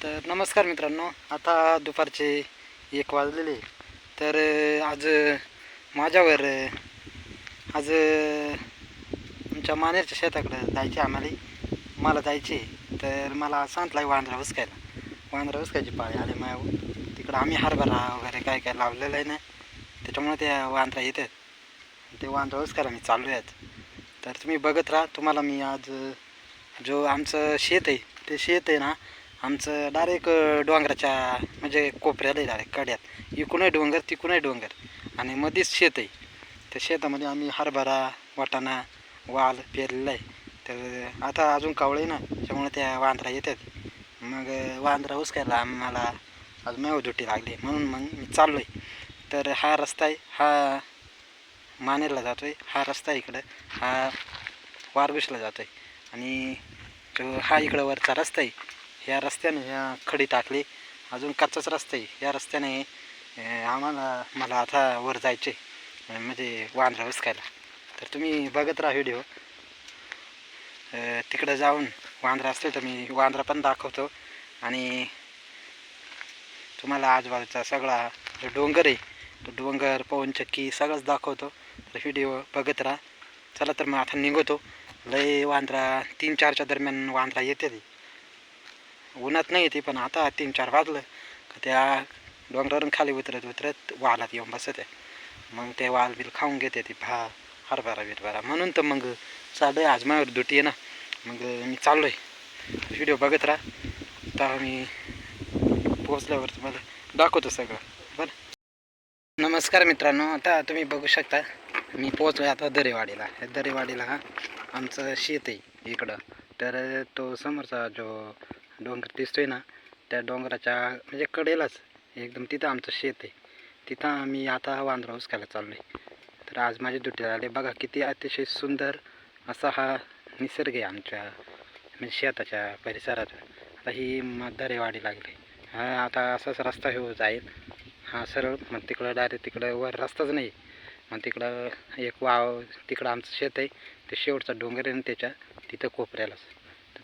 तर नमस्कार मित्रांनो आता दुपारचे एक वाजलेले. तर आज माझ्यावर आज आमच्या मानेरच्या शेताकडं जायचे आम्हाला. मला जायचे. तर मला सांगितलं आहे वांद्रा उचकायला वांद्रा उचकायची पाळी आले माझ्यावर तिकडं आम्ही हरभरा वगैरे काय काय लावलेलं आहे ना त्याच्यामुळे त्या वांद्रा येतात. ते वांद्रा उचकायला मी चालू आहेत तर तुम्ही बघत राहा तुम्हाला मी आज जो आमचं शेत आहे ते शेत आहे ना आमचं डायरेक्ट डोंगराच्या म्हणजे कोपऱ्याला आहे डायरेक्ट कड्यात. इकूनही डोंगर तिकूनही डोंगर. आणि मध्येच शेत आहे. त्या शेतामध्ये आम्ही हरभरा वाटाणा वाल पेरलेला आहे. तर आता अजून कावळे ना त्यामुळे त्या वांद्रा येतात. मग वांद्रा उचकायला आम्हाला आज मेव दुटी लागली. म्हणून मग मी चाललो आहे तर हा रस्ता आहे हा मानेरला जातो आहे हा रस्ता आहे इकडं. हा वारगुशला जातो आहे आणि हा इकडं वरचा रस्ता आहे. ह्या रस्त्याने ह्या खडी टाकली. अजून कच्चाच रस्ता आहे. या रस्त्याने आम्हाला मला आता वर जायचे म्हणजे वांद्रा उचकायला तर तुम्ही बघत राहा व्हिडिओ. तिकडं जाऊन वांद्रा असतो तर मी वांद्रा पण दाखवतो. आणि तुम्हाला आजूबाजूचा सगळा जो डोंगर आहे तो डोंगर पवनचक्की सगळंच दाखवतो. तर व्हिडिओ बघत राहा. चला तर मग आता निघतो. लय वांद्रा तीन चारच्या दरम्यान वांद्रा येते ती. उन्हात नाही येते पण आता तीन चार वाजलं का त्या डोंगरावरून खाली उतरत उतरत वालात येऊन बसत आहे. मग ते वाल बिल खाऊन घेते ती भा हरभरा बिरभरा. म्हणून तर मग चालू आहे आज माझ्यावर दुटी आहे ना. मग मी चाललो आहे व्हिडिओ बघत राहा. तर मी पोचल्यावर तुम्हाला दाखवतो सगळं. बरं. नमस्कार मित्रांनो आता तुम्ही बघू शकता मी पोचलो आहे आता दरेवाडीला. दरेवाडीला हा आमचं शेत आहे इकडं. तर तो समोरचा जो डोंगर दिसतोय ना त्या डोंगराच्या म्हणजे कडेलाच. एकदम तिथं आमचं शेत आहे. तिथं आम्ही आता वांद्रा खायला चाललो आहे तर आज माझे ड्युटी आले बघा किती अतिशय सुंदर असा हा निसर्ग आहे आमच्या म्हणजे शेताच्या परिसरात आता ही म- दरेवाडी लागली. हा आता असाच रस्ता हे जाईल. हा सरळ मग तिकडं डायरेक्ट तिकडं वर रस्ताच नाही. मग तिकडं एक वाव तिकडं आमचं शेत आहे. ते शेवटचा डोंगर आहे ना त्याच्या तिथं कोपऱ्यालाच.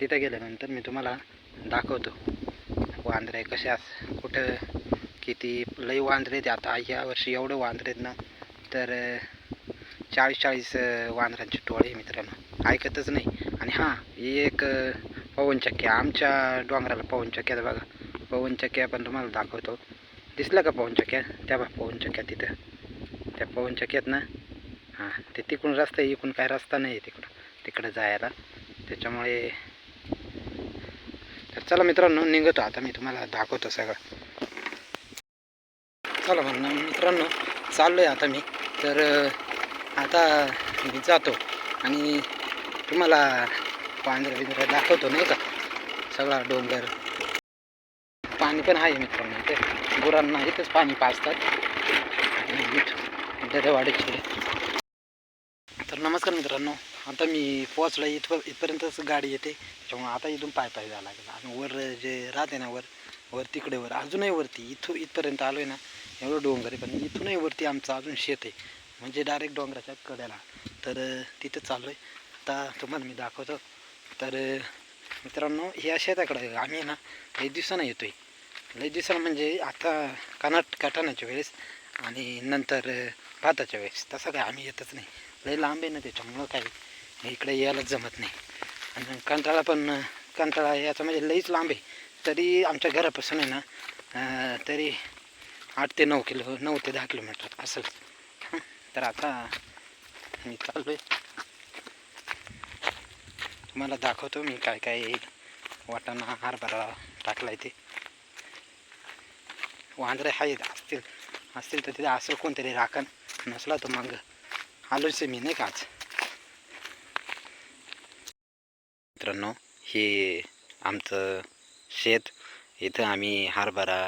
तिथं गेल्यानंतर मी तुम्हाला दाखवतो. वांद्रे कशाच कुठं किती लई वांद्रे आहेत आता. या वर्षी एवढं वांद्रे आहेत ना तर चाळीस चाळीस वांद्रांची टोळी मित्रांनो. ऐकतच नाही. आणि हां एक पवनचक्क्या आमच्या डोंगराला पवनचक्क्या बघा. पवनचक्क्या पण तुम्हाला दाखवतो. दिसलं का पवनचक्क्या? त्या बघा पवनचक्क्या तिथं. त्या पवनचक्क्यात ना? हां ते तिकडून रस्ता आहे इकडून काय रस्ता नाही आहे तिकडं. तिकडं जायला. त्याच्यामुळे चला मित्रांनो निघतो आता मी तुम्हाला दाखवतो सगळं. चला म्हणणं मित्रांनो चाललो आहे आता मी. तर आता मी जातो आणि तुम्हाला पांढरं बिंद्र दाखवतो नाही का? सगळा डोंगर. पाणी पण आहे मित्रांनो ते गुरांना इथंच पाणी पाजतात. दरेवाडीचे तर नमस्कार मित्रांनो. आता मी पोहोचलं इथं इथपर्यंतच गाडी येते. त्याच्यामुळे आता इथून पाय पाय जायला लागेल. आणि वर जे राहते ना वर वर तिकडे वर अजूनही वरती. इथून इथपर्यंत आलो आहे ना एवढं डोंगर आहे. पण इथूनही वरती आमचं अजून शेत आहे. म्हणजे डायरेक्ट डोंगराच्या कड्याला तर तिथं चाललो आहे आता तुम्हाला मी दाखवतो. तर मित्रांनो ह्या शेताकडे आम्ही ना लई दिवसानं येतो आहे लई दिवसानं म्हणजे आता कानाट काटाण्याच्या वेळेस आणि नंतर भाताच्या वेळेस. तसं काय आम्ही येतच नाही. लई लांब आहे ना त्याच्यामुळं काही इकडे यायलाच जमत नाही. आणि कंटाळा पण कंटाळा याचा म्हणजे लईच लांब आहे. तरी आमच्या घरापासून आहे ना तरी आठ ते नऊ किलो नऊ ते दहा किलोमीटर असं तर आता मी चाललो आहे तुम्हाला दाखवतो मी काय काय वाटाणा हरभरा टाकला आहे ते. वांद्रे आहेत असतील असतील तर तिथे असं कोणतरी राखण. नसला तर मग आलोच आहे मी नाही का आज? मित्रांनो हे आमचं शेत. इथं आम्ही हरभरा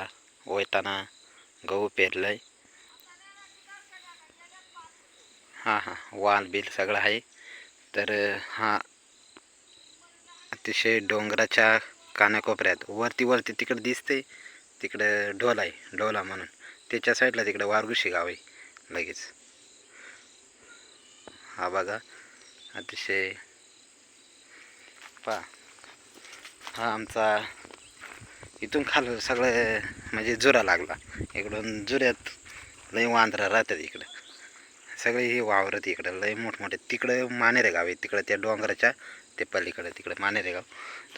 ओयताना गहू पेरलं आहे हां हां वाल बिल सगळं आहे. तर हा अतिशय डोंगराच्या कानाकोपऱ्यात वरती वरती तिकडं दिसते तिकडं ढोल आहे ढोला म्हणून. त्याच्या साईडला तिकडं वारगुशी गाव आहे लगेच. हा बघा अतिशय पहा हा आमचा इथून खाल सगळं म्हणजे जुरा लागला. इकडून जुऱ्यात लय वांद्रा राहतात इकडं. सगळे हे वावरत इकडं. लय मोठमोठे. तिकडं मानेरे गाव आहे. तिकडं त्या डोंगराच्या ते पलीकडं तिकडं मानेरे गाव.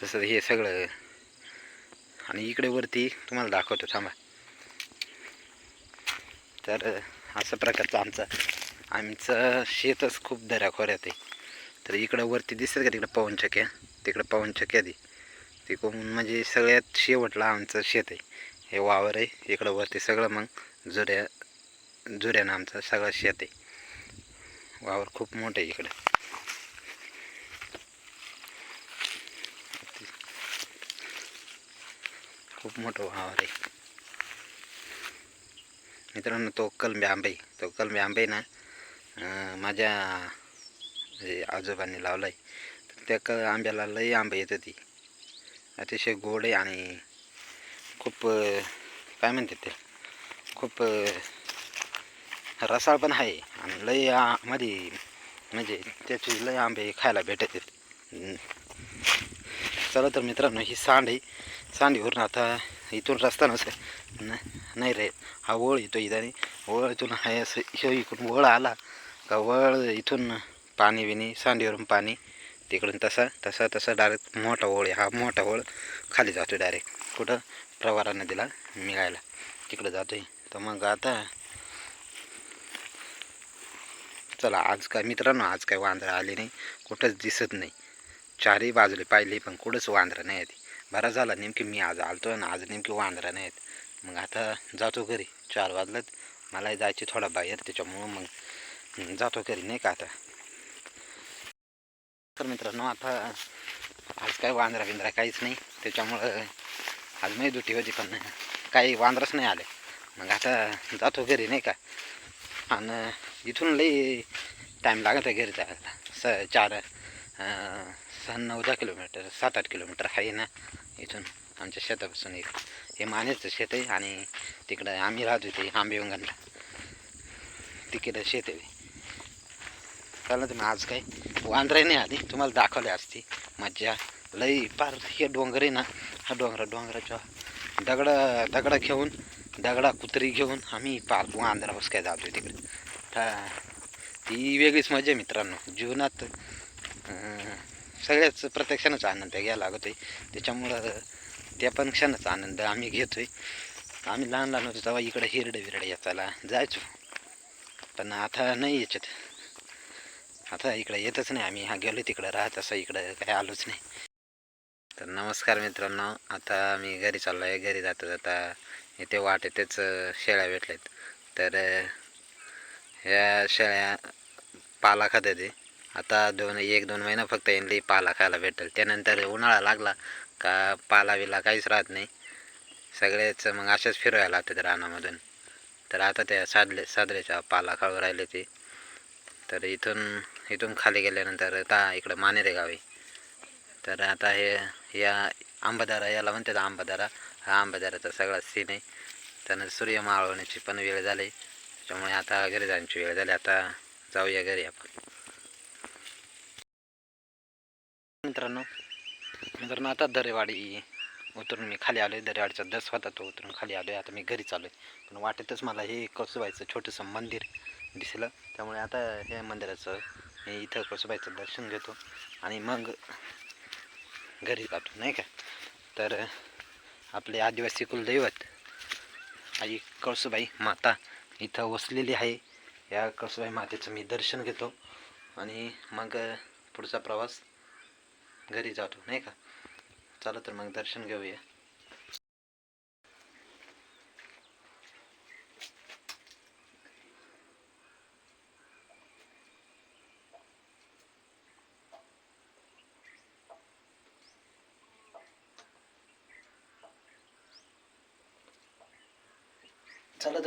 तसं हे सगळं. आणि इकडे वरती तुम्हाला दाखवतो थांबा. तर अशा प्रकारचं आमचं आमचं शेतच खूप दऱ्याखोऱ्यात आहे. तर इकडं वरती दिसतं का तिकडं पवनचक्या? तिकडं पवनचक्या आधी तिकडून म्हणजे सगळ्यात शेवटला आमचं शेत आहे. हे वावर आहे इकडं वरती सगळं मग जुऱ्या जुऱ्यानं आमचं सगळं शेत आहे. वावर खूप मोठं आहे इकडं. खूप मोठं वावर आहे. मित्रांनो तो कलमी आंबे तो कलमी आंबे ना माझ्या आजोबांनी लावला आहे त्या क आंब्याला लई आंबे येतं ती. अतिशय गोड आहे आणि खूप काय म्हणते ते? खूप रसाळ पण आहे आणि लई मध्ये म्हणजे त्याचे लई आंबे खायला भेटत आहेत. चला तर मित्रांनो ही सांड आहे सांडीवरून आता इथून रस्ता नसेल न- नाही रे हा वळ येतो इथं. वळ इथून हाय असं हे इकडून वळ आला का वळ इथून पाणी बिणी सांडीवरून पाणी तिकडून तसा तसा तसा डायरेक्ट मोठा होळ आहे. हा मोठा होळ खाली जातो डायरेक्ट कुठं? प्रवारा नदीला मिळायला तिकडं जातोय. तर मग आता चला आज काय मित्रांनो आज काय वांदरं आले नाही. कुठंच दिसत नाही. चारही बाजूले पाहिले पण कुठंच वांदरं नाही आहेत बरा झाला नेमकी मी आज आलतो आणि आज नेमकी वांदरं नाही आहेत मग आता जातो घरी. चार वाजलेत. मलाही जायचे थोडा बाहेर त्याच्यामुळं मग जातो घरी नाही का आता? तर मित्रांनो आता आज काय वांदरा बिंद्रा काहीच नाही. त्याच्यामुळं आज नाही दुटी होती पण काही वांद्रच नाही आले. मग आता जातो घरी नाही का? आणि इथून लई टाईम लागत आहे घरी जायला. स चार सहा नऊ दहा किलोमीटर सात आठ किलोमीटर आहे ना इथून आमच्या शेतापासून एक. हे मानेचं शेत आहे आणि तिकडं आम्ही राहतो ते आंबेवंगणला. तिकडं शेत आहे. चला तुम्ही आज काय वांद्रे नाही आधी. तुम्हाला दाखवले असती मज्जा. लई पार हे डोंगर आहे ना हा डोंगरा डोंगराच्या दगडं दगडा घेऊन दगडा कुत्री घेऊन आम्ही पार वांद्रा बस काय जातो तिकडे. हा ती वेगळीच मजा आहे मित्रांनो. जीवनात सगळ्याच प्रत्येक क्षणाचा आनंद घ्यायला लागतोय. त्याच्यामुळं त्या पण क्षणाचा आनंद आम्ही घेतो आहे आम्ही लहान लहान होतो तेव्हा इकडं हिरडं विरडं याचाला जायचो. पण आता नाही याच्यात आता इकडं येतच नाही आम्ही. हा गेलो तिकडं. राहत असं इकडं काय आलोच नाही. तर नमस्कार मित्रांनो. आता मी घरी चाललो आहे घरी जाता जाता इथे वाट तेच शेळ्या भेटल्यात. तर ह्या शेळ्या पाला खातात ते आता दोन एक दोन महिना फक्त यांनी पाला खायला भेटेल. त्यानंतर उन्हाळा लागला का पाला बिला काहीच राहत नाही. सगळेच मग असेच फिरवायला लागतात रानामधून. तर आता त्या सादले सादरेच्या पाला खाऊ राहिले ते. तर इथून इथून खाली गेल्यानंतर आता इकडं मानेरे गाव आहे. तर आता हे या आंबादारा याला म्हणतात आंबादारा. हा आंबादाराचा सगळा सीन आहे. त्यानं सूर्य मावळण्याची पण वेळ झाली. त्याच्यामुळे आता घरी जाण्याची वेळ झाली. आता जाऊया घरी आपण. मित्रांनो मित्रांनो आता दरेवाडी उतरून मी खाली आलो आहे दरेवाडीचा दस होता तो उतरून खाली आलो आहे आता मी घरी चालू आहे पण वाटेतच मला हे कसं व्हायचं छोटंसं मंदिर. दिसलं. त्यामुळे आता हे मंदिराचं मी इथं कसुबाईचं दर्शन घेतो. आणि मग घरी जातो नाही का? तर आपले आदिवासी कुलदैवत आई कळसुबाई माता इथं वसलेली आहे. या कळसुबाई मातेचं मी दर्शन घेतो. आणि मग पुढचा प्रवास घरी जातो नाही का? चला तर मग दर्शन घेऊया.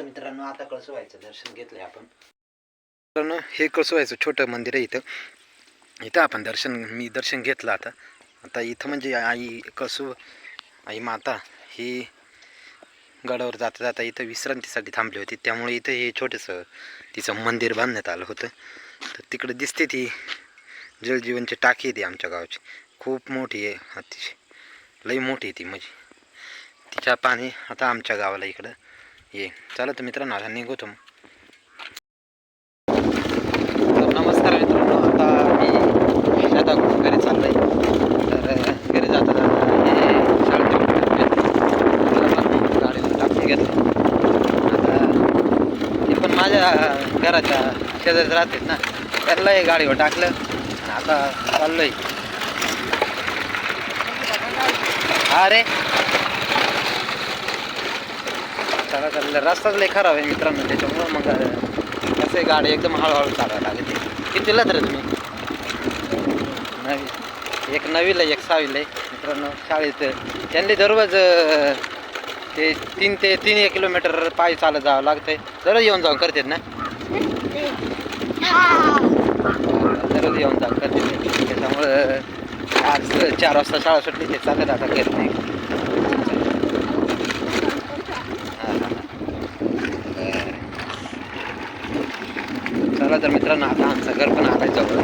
मित्रांनो आता कळसवायचं. दर्शन घेतलंय आपण. मित्रांनो हे कळसवायचं छोटं मंदिर आहे इथं. इथं आपण दर्शन मी दर्शन घेतलं आता. आता इथं म्हणजे आई कसू आई माता ही गडावर जाता जाता इथं विश्रांतीसाठी थांबली होती. त्यामुळे इथं हे छोटंसं तिचं मंदिर बांधण्यात आलं होतं. तर तिकडे दिसते ती जलजीवनची टाकी ती आमच्या गावाची. खूप मोठी आहे अतिशय लई मोठी आहे ती म्हणजे. तिच्या पाणी आता आमच्या गावाला इकडं. ये. चला तर मित्रांनो आता निघतो तर नमस्कार मित्रांनो आता मी शेताकडून घरी चाललंय. तर घरी जाता जाता हे शाळेत गाडीला टाकून घेतलं. आता ते पण माझ्या घराच्या शेजारीच राहतात ना. त्यांना हे गाडीवर टाकलं. आणि आता चाललोय. अरे! रे म्हणजे रस्ताच लय खराब आहे मित्रांनो त्याच्यामुळं मग कसं आहे गाडी एकदम हळूहळू चालायला लागते कितीला तर तुम्ही? नवी एक नवीला एक सहावीला आहे. मित्रांनो शाळेत त्यांनी दररोज ते तीन ते तीन एक किलोमीटर पायी चालत जावं लागतंय. दररोज येऊन जाऊन करतात ना? दररोज येऊन जाऊन करतात. त्याच्यामुळं आज चार वाजता शाळा सुटली ते चालत आता घेत नाही हा, हा. बरं. चला तर मित्रांनो आता आमचं घर पण आलं जवळ